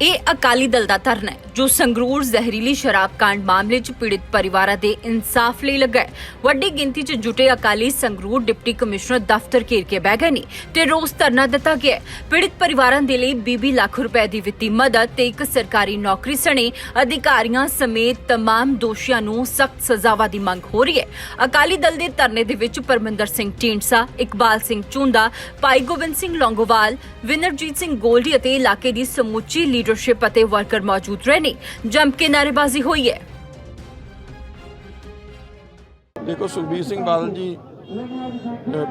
ਇਹ ਅਕਾਲੀ ਦਲ ਦਾ ਧਰਨਾ ਹੈ ਜੋ ਸੰਗਰੂਰ ਜ਼ਹਿਰੀਲੀ ਸ਼ਰਾਬ ਕਾਂਡ ਮਾਮਲੇ 'ਚ ਪੀੜਿਤ ਪਰਿਵਾਰਾਂ ਦੇ ਇਨਸਾਫ ਲਈ ਲੱਗਾ ਹੈ ਵੱਡੀ ਗਿਣਤੀ 'ਚ ਜੁਟੇ ਅਕਾਲੀ ਸੰਗਰੂਰ ਡਿਪਟੀ ਕਮਿਸ਼ਨਰ ਦਫ਼ਤਰ ਘੇਰ ਕੇ ਬਹਿ ਗਏ ਨੇ ਤੇ ਰੋਸ ਧਰਨਾ ਦਿੱਤਾ ਗਿਆ ਹੈ। ਪੀੜਿਤ ਪਰਿਵਾਰਾਂ ਦੇ ਲਈ 20 ਲੱਖ ਰੁਪਏ ਦੀ ਵਿੱਤੀ ਮਦਦ ਤੇ ਇੱਕ ਸਰਕਾਰੀ ਨੌਕਰੀ ਸਣੇ ਅਧਿਕਾਰੀਆਂ ਸਮੇਤ तमाम ਦੋਸ਼ੀਆਂ ਨੂੰ ਸਖਤ ਸਜ਼ਾਵਾਂ ਦੀ ਮੰਗ ਹੋ ਰਹੀ ਹੈ ਅਕਾਲੀ ਦਲ ਦੇ ਧਰਨੇ ਦੇ ਵਿੱਚ ਪਰਮਿੰਦਰ ਸਿੰਘ ਢੀਂਡਸਾ ਇਕਬਾਲ ਸਿੰਘ ਚੁੰਦਾ ਭਾਈ ਗੋਬਿੰਦ ਸਿੰਘ ਲੌਂਗੋਵਾਲ ਵਿਨਰਜੀਤ ਸਿੰਘ ਗੋਲਡੀ ਅਤੇ ਇਲਾਕੇ ਦੀ ਸਮੁੱਚੀ ਲੀਡਰਸ਼ਿਪ ਅਤੇ ਵਰਕਰ ਮੌਜੂਦ ਰਹੇ ਨੇ ਜੰਮ ਕੇ ਨਾਅਰੇਬਾਜ਼ੀ ਹੋਈ ਹੈ। ਦੇਖੋ ਸੁਖਬੀਰ ਸਿੰਘ ਬਾਦਲ ਜੀ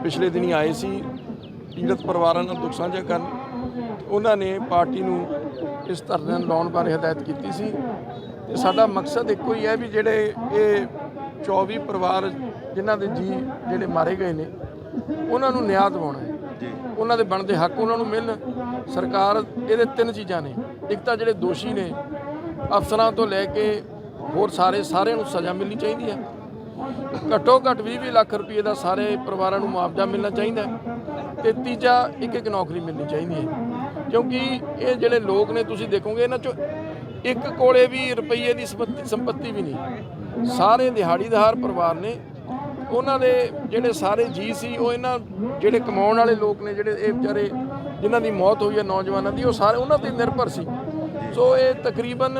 ਪਿਛਲੇ ਦਿਨੀ ਆਏ ਸੀ ਪੀੜਤ ਪਰਿਵਾਰਾਂ ਨਾਲ ਦੁੱਖ ਸਾਂਝਾ ਕਰਨ। ਉਹਨਾਂ ਨੇ ਪਾਰਟੀ ਨੂੰ ਇਸ ਧਰਨੇ ਨੂੰ ਲਾਉਣ ਬਾਰੇ ਹਦਾਇਤ ਕੀਤੀ ਸੀ। ਤੇ ਸਾਡਾ ਮਕਸਦ ਇੱਕੋ ਹੀ ਹੈ ਵੀ ਜਿਹੜੇ ਇਹ 24 ਪਰਿਵਾਰ ਜਿਨ੍ਹਾਂ ਦੇ ਜੀ ਜਿਹੜੇ ਮਾਰੇ ਗਏ ਨੇ ਉਹਨਾਂ ਨੂੰ ਨਿਆਂ ਦਿਵਾਉਣਾ ਹੈ। ਉਹਨਾਂ ਦੇ ਬਣਦੇ ਹੱਕ ਉਹਨਾਂ ਨੂੰ ਮਿਲਣ। ਸਰਕਾਰ ਇਹਦੇ ਤਿੰਨ ਚੀਜ਼ਾਂ ਨੇ। ਇੱਕ ਤਾਂ ਜਿਹੜੇ ਦੋਸ਼ੀ ਨੇ, ਅਫਸਰਾਂ ਤੋਂ ਲੈ ਕੇ ਹੋਰ ਸਾਰੇ, ਸਾਰਿਆਂ ਨੂੰ ਸਜ਼ਾ ਮਿਲਣੀ ਚਾਹੀਦੀ ਹੈ। ਘੱਟੋ ਘੱਟ 20-20 ਲੱਖ ਰੁਪਏ ਦਾ ਸਾਰੇ ਪਰਿਵਾਰਾਂ ਨੂੰ ਮੁਆਵਜ਼ਾ ਮਿਲਣਾ ਚਾਹੀਦਾ ਤੇ ਤੀਜਾ ਇੱਕ ਇੱਕ ਨੌਕਰੀ ਮਿਲਣੀ ਚਾਹੀਦੀ ਹੈ। ਕਿਉਂਕਿ ਇਹ ਜਿਹੜੇ ਲੋਕ ਨੇ, ਤੁਸੀਂ ਦੇਖੋਗੇ ਇਹਨਾਂ ਚੋਂ ਇੱਕ ਕੋਲੇ ਵੀ ਰੁਪਈਏ ਦੀ ਸੰਪਤੀ ਵੀ ਨਹੀਂ। ਸਾਰੇ ਦਿਹਾੜੀਦਾਰ ਪਰਿਵਾਰ ਨੇ। ਉਹਨਾਂ ਦੇ ਜਿਹੜੇ ਸਾਰੇ ਜੀ ਸੀ, ਉਹ ਇਹਨਾਂ ਜਿਹੜੇ ਕਮਾਉਣ ਵਾਲੇ ਲੋਕ ਨੇ, ਜਿਹੜੇ ਇਹ ਵਿਚਾਰੇ ਜਿਨ੍ਹਾਂ ਦੀ ਮੌਤ ਹੋਈ ਹੈ, ਨੌਜਵਾਨਾਂ ਦੀ, ਉਹ ਸਾਰੇ, ਉਹਨਾਂ ਤੇ ਨਿਰਭਰ ਸੀ। ਸੋ ਇਹ ਤਕਰੀਬਨ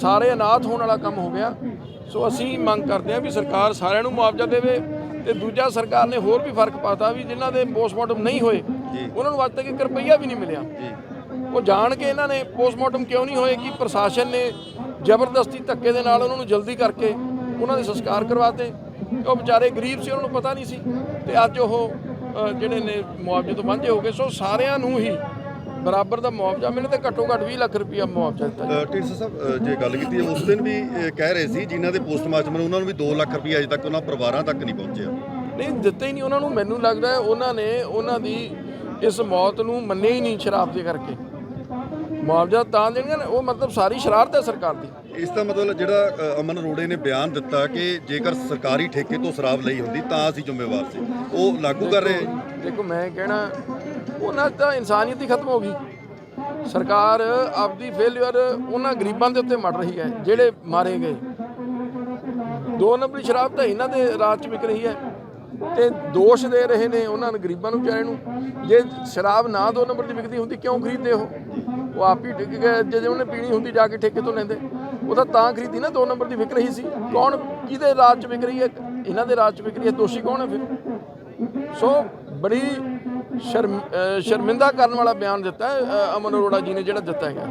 ਸਾਰੇ ਅਨਾਥ ਹੋਣ ਵਾਲਾ ਕੰਮ ਹੋ ਗਿਆ। ਸੋ ਅਸੀਂ ਮੰਗ ਕਰਦੇ ਹਾਂ ਵੀ ਸਰਕਾਰ ਸਾਰਿਆਂ ਨੂੰ ਮੁਆਵਜ਼ਾ ਦੇਵੇ ਤੇ ਦੂਜਾ ਸਰਕਾਰ ਨੇ ਹੋਰ ਵੀ ਫ਼ਰਕ ਪਾਤਾ ਵੀ ਜਿਨ੍ਹਾਂ ਦੇ ਪੋਸਟਮਾਰਟਮ ਨਹੀਂ ਹੋਏ ਉਹਨਾਂ ਨੂੰ ਅੱਜ ਤੱਕ ਇੱਕ ਰੁਪਈਆ ਵੀ ਨਹੀਂ ਮਿਲਿਆ। ਉਹ ਜਾਣ ਕੇ ਇਹਨਾਂ ਨੇ ਪੋਸਟਮਾਰਟਮ ਕਿਉਂ ਨਹੀਂ ਹੋਏ ਕਿ ਪ੍ਰਸ਼ਾਸਨ ਨੇ ਜ਼ਬਰਦਸਤੀ ਧੱਕੇ ਦੇ ਨਾਲ ਉਹਨਾਂ ਨੂੰ ਜਲਦੀ ਕਰਕੇ ਉਹਨਾਂ ਦੇ ਸੰਸਕਾਰ ਕਰਵਾਤੇ। ਉਹ ਵਿਚਾਰੇ ਗਰੀਬ ਸੀ ਉਹਨਾਂ ਨੂੰ ਪਤਾ ਨਹੀਂ ਸੀ। ਤੇ ਅੱਜ ਉਹ ਜਿਹੜੇ ਨੇ ਮੁਆਵਜ਼ੇ ਤੋਂ ਵਾਂਝੇ ਹੋ ਗਏ। ਸੋ ਸਾਰਿਆਂ ਨੂੰ ਹੀ ਬਰਾਬਰ ਦਾ ਮੁਆਵਜ਼ਾ ਮਿਲੇ ਤੇ ਘੱਟੋ ਘੱਟ 20 ਲੱਖ ਰੁਪਇਆ ਮੁਆਵਜ਼ਾ ਦਿੱਤਾ ਜਾਵੇ। ਢੀਂਡਸਾ ਸਾਹਿਬ ਜੇ ਗੱਲ ਕੀਤੀ ਉਸ ਦਿਨ ਵੀ ਕਹਿ ਰਹੇ ਸੀ ਜਿਨ੍ਹਾਂ ਦੇ ਪੋਸਟਮਾਰਟਮ ਨੇ ਉਹਨਾਂ ਨੂੰ ਵੀ 2 ਲੱਖ ਰੁਪਏ ਅਜੇ ਤੱਕ ਉਹਨਾਂ ਪਰਿਵਾਰਾਂ ਤੱਕ ਨਹੀਂ ਪਹੁੰਚਿਆ। ਨਹੀਂ ਦਿੱਤੇ ਹੀ ਨਹੀਂ ਉਹਨਾਂ ਨੂੰ ਮੈਨੂੰ ਲੱਗਦਾ ਉਹਨਾਂ ਨੇ ਉਹਨਾਂ ਦੀ ਇਸ ਮੌਤ ਨੂੰ ਮੰਨਿਆ ਹੀ ਨਹੀਂ ਸ਼ਰਾਬ ਦੇ ਕਰਕੇ। ਮੁਆਵਜ਼ਾ ਤਾਂ ਦੇਣਗੇ ਨਾ, ਉਹ ਮਤਲਬ ਸਾਰੀ ਸ਼ਰਾਰਤ ਹੈ ਸਰਕਾਰ ਦੀ। ਇਸ ਦਾ ਮਤਲਬ ਜਿਹੜਾ ਅਮਨ ਅਰੋੜੇ ਨੇ ਬਿਆਨ ਦਿੱਤਾ ਕਿ ਜੇਕਰ ਸਰਕਾਰੀ ਠੇਕੇ ਤੋਂ ਸ਼ਰਾਬ ਲਈ ਹੁੰਦੀ ਤਾਂ ਅਸੀਂ ਜ਼ਿੰਮੇਵਾਰ ਸੀ। ਉਹ ਲਾਗੂ ਕਰ ਰਹੇ? ਦੇਖੋ ਮੈਂ ਕਹਿਣਾ ਉਹਨਾਂ 'ਚ ਤਾਂ ਇਨਸਾਨੀਅਤ ਹੀ ਖਤਮ ਹੋ ਗਈ। ਸਰਕਾਰ ਆਪਦੀ ਫੇਲਿਅਰ ਉਹਨਾਂ ਗਰੀਬਾਂ ਦੇ ਉੱਤੇ ਮੜ ਰਹੀ ਹੈ, ਜਿਹੜੇ ਮਾਰੇ ਗਏ। ਦੋ ਨੰਬਰੀ ਸ਼ਰਾਬ ਤਾਂ ਇਹਨਾਂ ਦੇ ਰਾਜ 'ਚ ਵਿਕ ਰਹੀ ਹੈ ਤੇ ਦੋਸ਼ ਦੇ ਰਹੇ ਨੇ ਉਹਨਾਂ ਨੂੰ, ਗਰੀਬਾਂ ਨੂੰ ਵਿਚਾਰੇ ਨੂੰ। ਜੇ ਸ਼ਰਾਬ ਨਾ ਦੋ ਨੰਬਰ ਦੀ ਵਿਕਦੀ ਹੁੰਦੀ, ਕਿਉਂ ਖਰੀਦਦੇ ਉਹ? ਉਹ ਆਪ ਹੀ ਡਿੱਗ ਗਏ, ਜੇ ਉਹਨੇ ਪੀਣੀ ਹੁੰਦੀ, ਜਾ ਕੇ ਠੇਕੇ ਤੋਂ ਲੈਂਦੇ। ਉਹ ਤਾਂ ਤਾਂ ਖਰੀਦੀ ਨਾ ਦੋ ਨੰਬਰ ਦੀ ਵਿਕ ਰਹੀ ਸੀ। ਕੌਣ ਕਿਹਦੇ ਰਾਜ 'ਚ ਵਿਕ ਰਹੀ ਹੈ? ਇਹਨਾਂ ਦੇ ਰਾਜ 'ਚ ਵਿਕ ਰਹੀ ਹੈ। ਦੋਸ਼ੀ ਕੌਣ ਹੈ ਫਿਰ? ਸੋ ਬੜੀ ਸ਼ਰਮਿੰਦਾ ਕਰਨ ਵਾਲਾ ਬਿਆਨ ਦਿੱਤਾ ਹੈ ਅਮਨ ਅਰੋੜਾ ਜੀ ਨੇ ਜਿਹੜਾ ਦਿੱਤਾ ਹੈਗਾ।